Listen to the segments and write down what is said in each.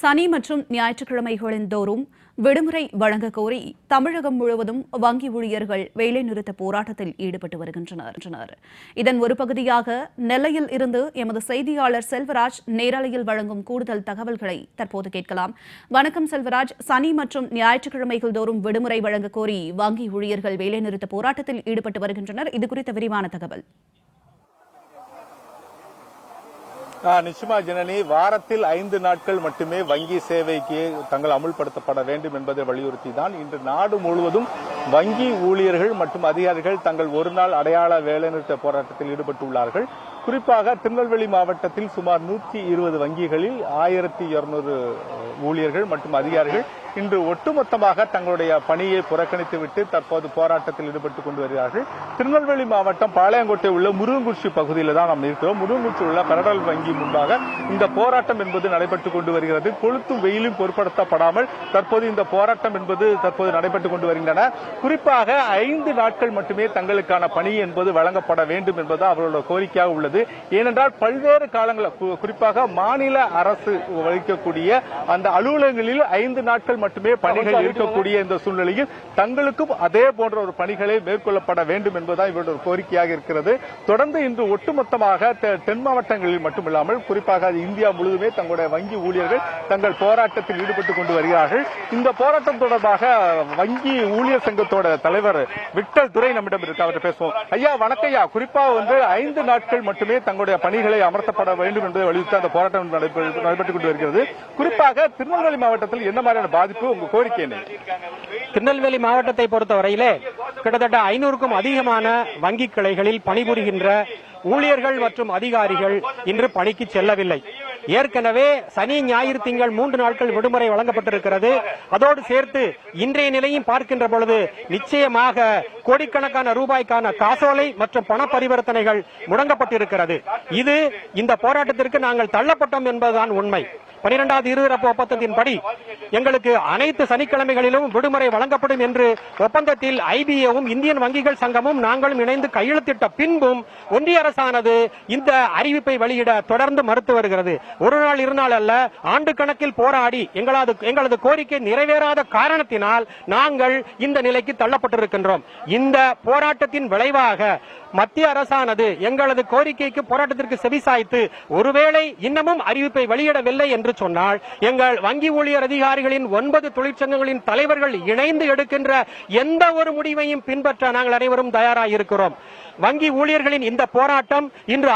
சனி மற்றும் ஞாயிற்றுக்கிழமைகளின் தோறும் விடுமுறை வழங்க கோரி தமிழகம் முழுவதும் வங்கி ஊழியர்கள் வேலைநிறுத்த போராட்டத்தில் ஈடுபட்டு வருகின்றனர் இதன் ஒரு பகுதியாக நெல்லையில் இருந்து எமது செய்தியாளர் செல்வராஜ் நேரலையில் வழங்கும் கூடுதல் தகவல்களை தற்போது கேட்கலாம். வணக்கம் செல்வராஜ். சனி மற்றும் ஞாயிற்றுக்கிழமைகள் தோறும் விடுமுறை வழங்க கோரி வங்கி ஊழியர்கள் வேலைநிறுத்த போராட்டத்தில் ஈடுபட்டு வருகின்றனர். இதுகுறித்த விரிவான தகவல். ஆ, நிச்சயமா ஜனனி வாரத்தில் ஐந்து நாட்கள் மட்டுமே வங்கி சேவைக்கு தங்கள் அமுல்படுத்தப்பட வேண்டும் என்பதை வலியுறுத்தி தான் இன்று நாடு முழுவதும் வங்கி ஊழியர்கள் மற்றும் அதிகாரிகள் தங்கள் ஒரு நாள் அடையாள வேலைநிறுத்த போராட்டத்தில் ஈடுபட்டுள்ளார்கள். குறிப்பாக திருநெல்வேலி மாவட்டத்தில் சுமார் நூற்றி இருபது வங்கிகளில் ஆயிரத்தி இருநூறு ஊழியர்கள் மற்றும் அதிகாரிகள் இன்று ஒட்டுமொத்தமாக தங்களுடைய பணியை புறக்கணித்துவிட்டு தற்போது போராட்டத்தில் ஈடுபட்டுக் கொண்டு வருகிறார்கள் திருநெல்வேலி மாவட்டம் பாளையங்கோட்டை உள்ள முருகங்குறிச்சி பகுதியில் தான் நாம் இருக்கிறோம். முருகங்குறிச்சி உள்ள பெடரல் வங்கி முன்பாக இந்த போராட்டம் என்பது நடைபெற்றுக் கொண்டு வருகிறது. கொளுத்தும் வெயிலும் பொருட்படுத்தப்படாமல் தற்போது இந்த போராட்டம் என்பது தற்போது நடைபெற்றுக் கொண்டு வருகின்றன. குறிப்பாக ஐந்து நாட்கள் மட்டுமே தங்களுக்கான பணி என்பது வழங்கப்பட வேண்டும் என்பது அவர்களோட கோரிக்கையாக உள்ளது. ஏனென்றால் பல்வேறு காலங்களில் குறிப்பாக மாநில அரசு வகிக்கக்கூடிய அந்த அலுவலகங்களில் ஐந்து நாட்கள் மட்டுமே பணிகள் இருக்கக்கூடிய இந்த சூழ்நிலையில் தங்களுக்கும் அதே போன்ற ஒரு பணிகளை மேற்கொள்ளப்பட வேண்டும் என்பதுதான் இவருடைய ஒரு கோரிக்கையாக இருக்கிறது. தொடர்ந்து இன்று ஒட்டுமொத்தமாக தென் மாவட்டங்களில் மட்டுமில்லாமல் குறிப்பாக இந்தியா முழுவதுமே தங்களுடைய வங்கி ஊழியர்கள் தங்கள் போராட்டத்தில் ஈடுபட்டுக் கொண்டு வருகிறார்கள். இந்த போராட்டம் தொடர்பாக வங்கி ஊழியர் சங்கத்தோட தலைவர் விக்டர் துரை நம்மிடம் இருக்கு. அவர்கிட்ட பேசுவோம். ஐயா வணக்கம் ஐயா. குறிப்பா வந்து ஐந்து நாட்கள் மட்டுமே தங்களுடைய பணிகளை அமர்த்தப்பட வேண்டும் என்பதை வலியுறுத்தி அந்த போராட்டம் நடைபெ- நடைபெற்றுக் கொண்டு வருகிறது. குறிப்பாக திருநெல்வேலி மாவட்டத்தில் என்ன மாதிரியான பாதிப்பு உங்க கோரிக்கை என்ன திருநெல்வேலி மாவட்டத்தை பொறுத்தவரையிலே கிட்டத்தட்ட ஐநூறுக்கும் அதிகமான வங்கி கிளைகளில் பணிபுரிகின்ற ஊழியர்கள் மற்றும் அதிகாரிகள் இன்று பணிக்கு செல்லவில்லை. ஏற்கனவே சனி ஞாயிறு திங்கள் மூன்று நாட்கள் விடுமுறை வழங்கப்பட்டிருக்கிறது. அதோடு சேர்த்து இன்றைய நிலையும் பார்க்கின்ற பொழுது நிச்சயமாக கோடிக்கணக்கான ரூபாய்க்கான காசோலை மற்றும் பண பரிவர்த்தனைகள் முடங்கப்பட்டிருக்கிறது. இது இந்த போராட்டத்திற்கு நாங்கள் தள்ளப்பட்டோம் என்பதுதான் உண்மை. பனிரெண்டாவது இருதரப்பு ஒப்பந்தத்தின்படி எங்களுக்கு அனைத்து சனிக்கிழமைகளிலும் விடுமுறை வழங்கப்படும் என்று ஒப்பந்தத்தில் ஐபிஏவும் இந்தியன் வங்கிகள் சங்கமும் நாங்களும் இணைந்து கையெழுத்திட்ட பின்பும் ஒன்றிய அரசானது இந்த அறிவிப்பை வெளியிட தொடர்ந்து மறுத்து வருகிறது. ஒரு நாள் இரு நாள் அல்ல ஆண்டு கணக்கில் போராடி எங்களது எங்களது கோரிக்கை நிறைவேறாத காரணத்தினால் நாங்கள் இந்த நிலைக்கு தள்ளப்பட்டிருக்கின்றோம். இந்த போராட்டத்தின் விளைவாக மத்திய அரசானது எங்களது கோரிக்கைக்கு போராட்டத்திற்கு செவிசாய்த்து ஒருவேளை இன்னமும் அறிவிப்பை வெளியிடவில்லை என்று சொன்னால் எங்கள் வங்கி ஊழியர் அதிகாரிகளின் ஒன்பது தொழிற்சங்கங்களின் தலைவர்கள் இணைந்து எடுக்கின்ற எந்த ஒரு முடிவையும் பின்பற்ற நாங்கள் அனைவரும் தயாராக இருக்கிறோம் வங்கி ஊழியர்களின் இந்த போராட்டம் இன்று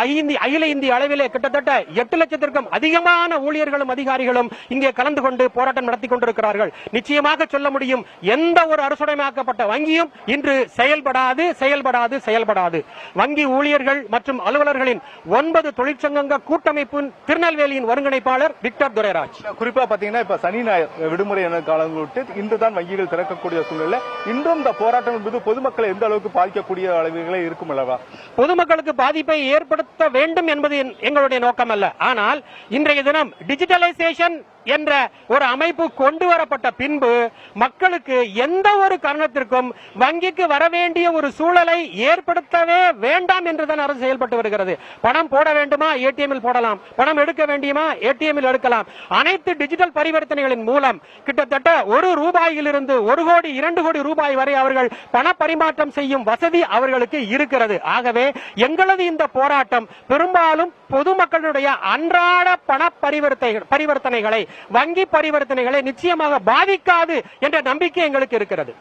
அகில இந்திய அளவிலே கிட்டத்தட்ட எட்டு லட்சத்திற்கும் அதிகமான ஊழியர்களும் அதிகாரிகளும் இங்கே கலந்து கொண்டு போராட்டம் நடத்தி கொண்டிருக்கிறார்கள். நிச்சயமாக சொல்ல முடியும் எந்த ஒரு அரசுடைமாக்கப்பட்ட வங்கியும் இன்று செயல்படாது செயல்படாது செயல்படாது. வங்கி ஊழியர்கள் மற்றும் அலுவலர்களின் ஒன்பது தொழிற்சங்க கூட்டமைப்பின் திருநெல்வேலியின் ஒருங்கிணைப்பாளர் விக்டர் துரைராஜ். குறிப்பா பாத்தீங்கன்னா இப்ப சனி ஞாயிறு விடுமுறை என காலம் விட்டு இன்றுதான் வங்கிகள் திறக்கக்கூடிய சூழ்நிலை. இன்றும் இந்த போராட்டம் என்பது பொதுமக்களை எந்த அளவுக்கு பாதிக்கக்கூடிய அளவுகளே இருக்கும் அல்லவா பொதுமக்களுக்கு பாதிப்பை ஏற்படுத்த வேண்டும் என்பது எங்களுடைய நோக்கம் அல்ல ஆனால் இன்றைய தினம் டிஜிட்டலைசேஷன் என்ற ஒரு அமைப்பு கொண்டு வரப்பட்ட பின்பு மக்களுக்கு எந்த ஒரு காரணத்திற்கும் வங்கிக்கு வர வேண்டிய ஒரு சூழலை ஏற்படுத்தவே வேண்டாம் என்றுதான் அரசு செயல்பட்டு வருகிறது. பணம் போட வேண்டுமா? ஏடிஎம்மில் போடலாம். பணம் எடுக்க வேண்டியமா? ஏடிஎம்மில் எடுக்கலாம். அனைத்து டிஜிட்டல் பரிவர்த்தனைகளின் மூலம் கிட்டத்தட்ட ஒரு ரூபாயிலிருந்து ஒரு கோடி இரண்டு கோடி ரூபாய் வரை அவர்கள் பண பரிமாற்றம் செய்யும் வசதி அவர்களுக்கு இருக்கிறது. ஆகவே எங்களது இந்த போராட்டம் பெரும்பாலும் பொதுமக்களுடைய அன்றாட பண பரிவர்த்தனை பரிவர்த்தனைகளை வங்கி பரிவர்த்தனைகளை நிச்சயமாக பாதிக்காது என்ற நம்பிக்கை எங்களுக்கு இருக்கிறது.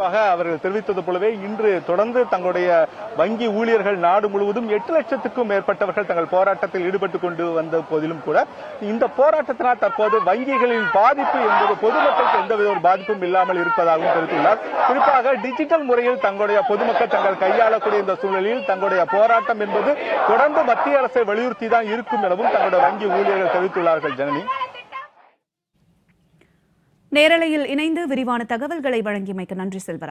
குறிப்பாக அவர்கள் தெரிவித்தது போலவே இன்று தொடர்ந்து தங்களுடைய வங்கி ஊழியர்கள் நாடு முழுவதும் எட்டு லட்சத்துக்கும் மேற்பட்டவர்கள் தங்கள் போராட்டத்தில் ஈடுபட்டுக் கொண்டு வந்த போதிலும் கூட இந்த போராட்டத்தினால் தற்போது வங்கிகளின் பாதிப்பு என்பது பொதுமக்களுக்கு எந்தவித ஒரு பாதிப்பும் இல்லாமல் இருப்பதாகவும் தெரிவித்துள்ளார். குறிப்பாக டிஜிட்டல் முறையில் தங்களுடைய பொதுமக்கள் தங்கள் கையாளக்கூடிய இந்த சூழலில் தங்களுடைய போராட்டம் என்பது தொடர்ந்து மத்திய அரசை வலியுறுத்தி தான் இருக்கும் எனவும் தங்களுடைய வங்கி ஊழியர்கள் தெரிவித்துள்ளார்கள் ஜனனி. நேரலையில் இணைந்து விரிவான தகவல்களை வழங்கியமைக்கு நன்றி செல்வராஜ்.